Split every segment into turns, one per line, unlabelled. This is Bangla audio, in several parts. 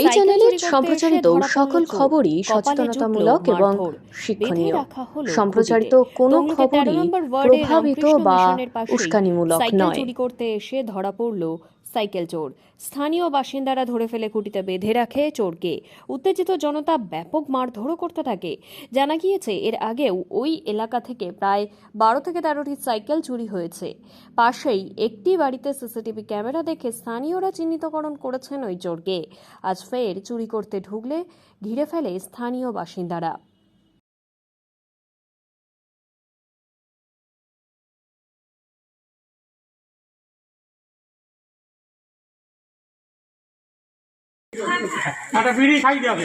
এই চ্যানেলে সম্প্রচারিত সকল খবরই সচেতনতামূলক এবং শিক্ষণীয়। সম্প্রচারিত। কোনো খবরই প্রভাবিত বা উস্কানিমূলক নয়।
চুরি করতে এসে ধরা পড়ল সাইকেল চোর। স্থানীয় বাসিন্দারা ধরে ফেলে খুঁটিতে বেঁধে রাখে চোরকে। উত্তেজিত জনতা ব্যাপক মারধরও করতে থাকে। জানা গিয়েছে এর আগেও ওই এলাকা থেকে প্রায় বারো থেকে তেরোটি সাইকেল চুরি হয়েছে। পাশেই একটি বাড়িতে সিসিটিভি ক্যামেরা দেখে স্থানীয়রা চিহ্নিতকরণ করেছেন ওই চোরকে। আজ ফের চুরি করতে ঢুকলে ঘিরে ফেলে স্থানীয় বাসিন্দারা।
বিড়ি খাই যাবে।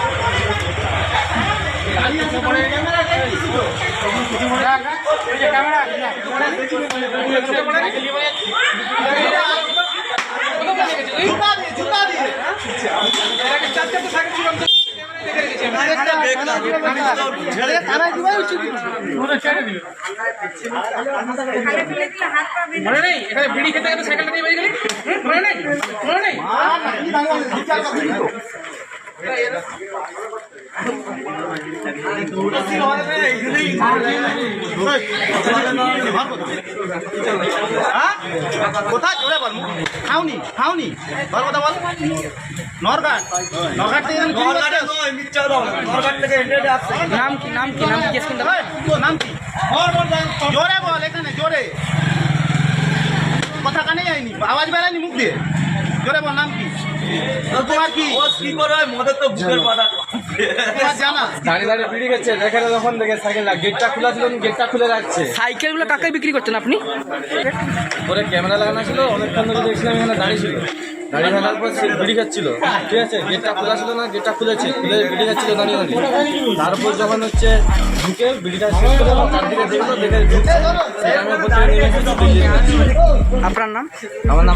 মনে নেই এখানে বিড়ি খেতে খেতে সাইকেলটা নিয়ে বেরিয়ে গেলি নেই নেই
কোথায়? জোরে বল খাওনি খাওনি। বল কথা বল। নরঘাট। নরঘাট থেকে
নাম কি নাম কি নাম কি?
নাম কি? জোরে বল এখানে জোরে। কথা কানে যায়নি আওয়াজ বেড়ায়নি মুখ দিয়ে। জোরে বল নাম কি?
কাকে বিক্রি করতেন আপনি?
পরে ক্যামেরা লাগানো ছিল অনেকক্ষণ ধরে দেখছিলাম এখানে দাঁড়িয়ে ছিল। দাঁড়িয়ে থাকার পর সে বিড়ি খাচ্ছিল। ঠিক আছে? গেটটা খোলা ছিল না গেটটা খুলেছে। খুলে বিড়ি খাচ্ছিল দাঁড়িয়ে দাঁড়িয়ে। তারপর যখন হচ্ছে ঢুকে বিড়িটা শেষ করে তার দিকে দেখল দেখে ঢুকছে।
আপনার নাম?
আমার নাম।